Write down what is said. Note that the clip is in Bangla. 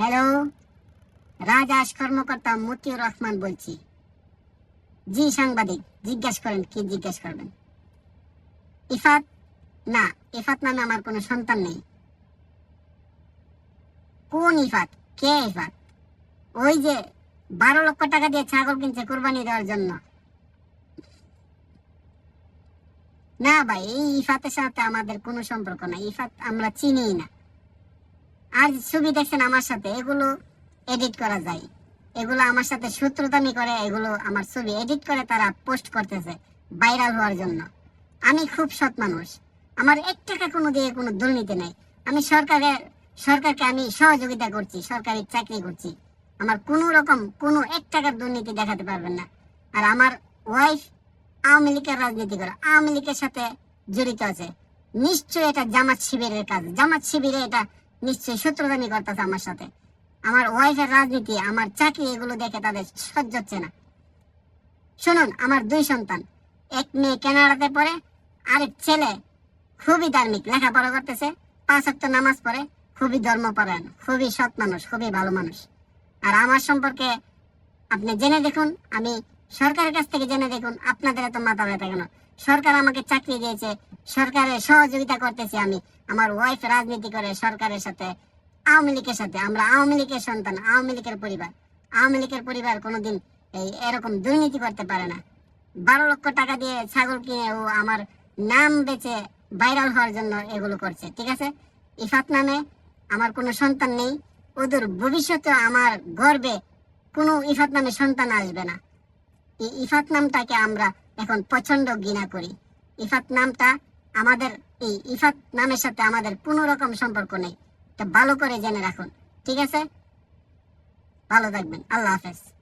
হ্যালো রাজাস কর্মকর্তা মতিউর রহমান বলছি। জি, সাংবাদিক, জিজ্ঞেস করেন, কি জিজ্ঞেস করবেন? ইফাত? না, ইফাত নামে আমার কোনো সন্তান নেই। কোন ইফাত? কে ইফাত? ওই যে বারো লক্ষ টাকা দিয়ে ছাগল কিনছে কোরবানি দেওয়ার জন্য। না ভাই, এই ইফাতের সাথে আমাদের কোনো সম্পর্ক নাই। ইফাত আমরা চিনি না। আর ছবি দেখছেন আমার সাথে, এগুলো এডিট করা যায়। এগুলো আমার সাথে সূত্রতামি করে, এগুলো আমার ছবি এডিট করে তারা পোস্ট করতেছে ভাইরাল হওয়ার জন্য। আমি খুব সৎ মানুষ। আমার এক টাকা কোনো দিয়ে কোনো দুর্নীতি নেই। আমি সরকারের সরকারকে আমি সহযোগিতা করছি, সরকারি চাকরি করছি। আমার কোনো রকম, কোনো এক টাকার দুর্নীতি দেখাতে পারবেন না। আর আমার ওয়াইফ আওয়ামী লীগের রাজনীতি করে, আওয়ামী লীগের সাথে জড়িত আছে। নিশ্চয়ই এটা জামাত শিবিরের কাজ। জামাত শিবিরে এটা নিশ্চয়ই সূত্রদানি করতেছে আমার সাথে। আমার ওয়াইফের রাজনীতি, আমার চাকরি, এগুলো দেখে তাদের সহ্য হচ্ছে না। শুনুন, আমার দুই সন্তান। এক মেয়ে কানাডাতে পড়ে, আরেক ছেলে খুবই ধার্মিক, লেখাপড়া করতেছে, পাঁচ অক্ট নামাজ পড়ে, খুবই ধর্মপরায়ণ, খুবই সৎ মানুষ, খুবই ভালো মানুষ। আর আমার সম্পর্কে আপনি জেনে দেখুন, আমি সরকারের কাছ থেকে জেনে দেখুন, আপনাদের এত মাথা ব্যথা কেন? সরকার আমাকে চাকরি দিয়েছে সরকারের সহযোগিতা করতেছি আমি। আমার ওয়াইফ রাজনীতি করে সরকারের সাথে, আওয়ামী লীগের সাথে। আমরা আওয়ামী লীগের সন্তান, আওয়ামী লীগের পরিবার। আওয়ামী লীগের পরিবার কোনোদিন এই এরকম দুর্নীতি করতে পারে না। বারো লক্ষ টাকা দিয়ে ছাগল কিনে ও আমার নাম বেচে ভাইরাল হওয়ার জন্য এগুলো করছে, ঠিক আছে? ইফাত নামে আমার কোনো সন্তান নেই। ওদের ভবিষ্যতে আমার গর্বে কোনো ইফাত নামে সন্তান আসবে না। এই ইফাত নামটাকে আমরা এখন প্রচণ্ড ঘৃণা করি। ইফাত নামটা আমাদের এই ইফাত নামের সাথে আমাদের কোনো রকম সম্পর্ক নেই। তো ভালো করে জেনে রাখুন। ঠিক আছে? ভালো থাকবেন। আল্লাহ হাফেজ।